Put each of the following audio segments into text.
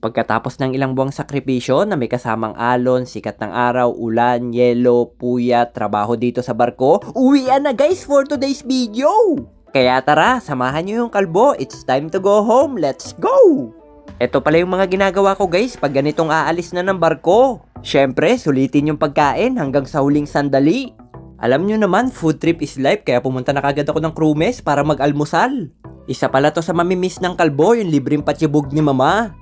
Pagkatapos ng ilang buwang sakripisyo na may kasamang alon, sikat ng araw, ulan, yelo, puya, trabaho dito sa barko, uwian na guys for today's video! Kaya tara, samahan nyo yung kalbo, it's time to go home, let's go! Ito pala yung mga ginagawa ko guys pag ganitong aalis na ng barko. Syempre, sulitin yung pagkain hanggang sa huling sandali. Alam nyo naman, food trip is life kaya pumunta na kagad ako ng crew mess para mag-almusal. Isa pala to sa mamimiss ng kalbo, yung libreng patsibog ni mama.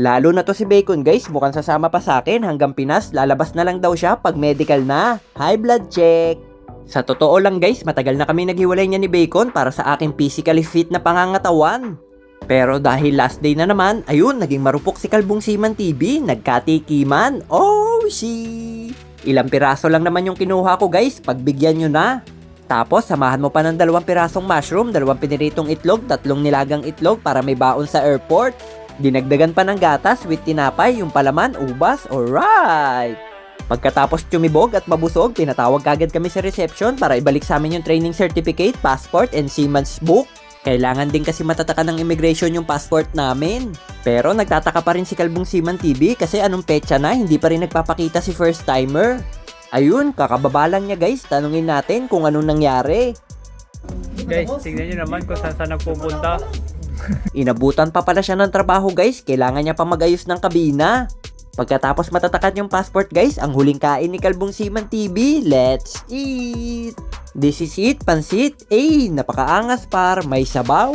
Lalo na to si Bacon guys, mukhang sasama pa sa akin hanggang Pinas, lalabas na lang daw siya pag medical na. High blood check! Sa totoo lang guys, matagal na kami naghiwalay niya ni Bacon para sa aking physically fit na pangangatawan. Pero dahil last day na naman, ayun, naging marupok si Kalbong Siman TV, nagkatikiman. Oh, she! Ilang piraso lang naman yung kinuha ko guys, pagbigyan nyo na. Tapos, samahan mo pa ng dalawang pirasong mushroom, dalawang piniritong itlog, tatlong nilagang itlog para may baon sa airport. Dinagdagan pa ng gatas with tinapay, yung palaman, ubas, alright! Pagkatapos tumibog at mabusog, pinatawag kagad kami sa reception para ibalik sa amin yung training certificate, passport, and seaman's book. Kailangan din kasi matataka ng immigration yung passport namin. Pero nagtataka pa rin si Kalbong Seaman TV kasi anong petsa na hindi pa rin nagpapakita si first timer. Ayun, kakababa lang niya guys, tanungin natin kung anong nangyari. Guys, tignan nyo naman kung saan saan nagpupunta. Inabutan pa pala siya ng trabaho guys, kailangan niya pa magayos ng kabina. Pagkatapos matatakan yung passport guys, ang huling kain ni Kalbong Siman TV, let's eat! This is it, pansit. Eh, napakaangas par, may sabaw.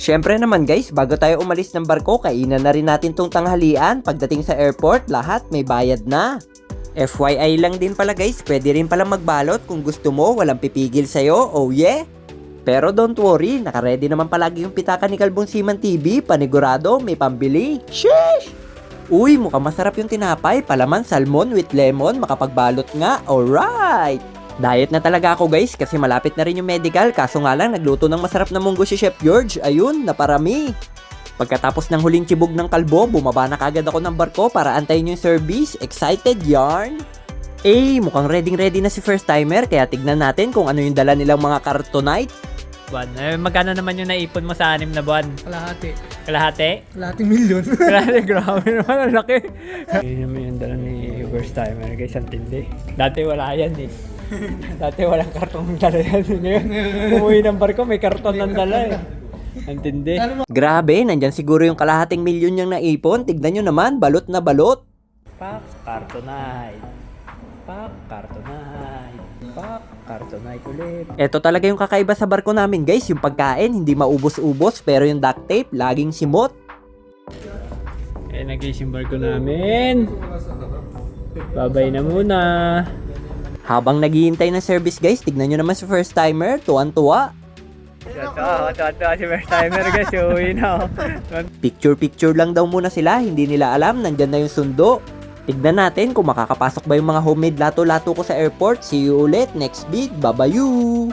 Syempre naman guys, bago tayo umalis ng barko, kainan na rin natin tong tanghalian. Pagdating sa airport, lahat may bayad na. FYI lang din pala guys, pwede rin pala magbalot kung gusto mo, walang pipigil sa'yo, oh yeah? Pero don't worry, nakaredy naman palagi yung pitaka ni Kalbong Siman TV, panigurado, may pambili. Sheesh! Uy, mukhang masarap yung tinapay, palaman salmon with lemon, makapagbalot nga, alright! Diet na talaga ako guys kasi malapit na rin yung medical kaso nga lang nagluto ng masarap na munggo si Chef George, ayun, naparami. Pagkatapos ng huling tibog ng kalbo, bumaba na kagad ako ng barko para antayin yung service. Excited yarn? Eh, mukhang ready ready na si first timer kaya tignan natin kung ano yung dala nilang mga kartonite. Buwan. Eh, magkano naman yung naipon mo sa anim na buwan? Kalahati. Kalahati? Kalahating milyon. Kalahati, grabe naman, ang laki. Yun naman yung dala ni first timer guys, ang tindi. Dati wala yan eh. Dati walang kartong dala yan. Ngayon, umuwi ng barko, may karton ng dala eh. Ang tindi. Grabe, nandyan siguro yung kalahating milyon niyang naipon. Tignan nyo naman, balot na balot. Pak, kartonite. Pak, kartonite. Pak, kartonite ulit. Ito talaga yung kakaiba sa barko namin guys, yung pagkain hindi maubos-ubos pero yung duct tape laging simot. Eh, nag-iisang barko namin. Babay na muna. Habang naghihintay ng service guys, tignan nyo naman si first timer, tuwan-tuwa. Ito, ito, si first timer guys, uwi na. Picture-picture lang daw muna sila, hindi nila alam, nandyan na yung sundo. Tignan natin kung makakapasok ba yung mga homemade lato-lato ko sa airport. See you ulit next week. Babayu!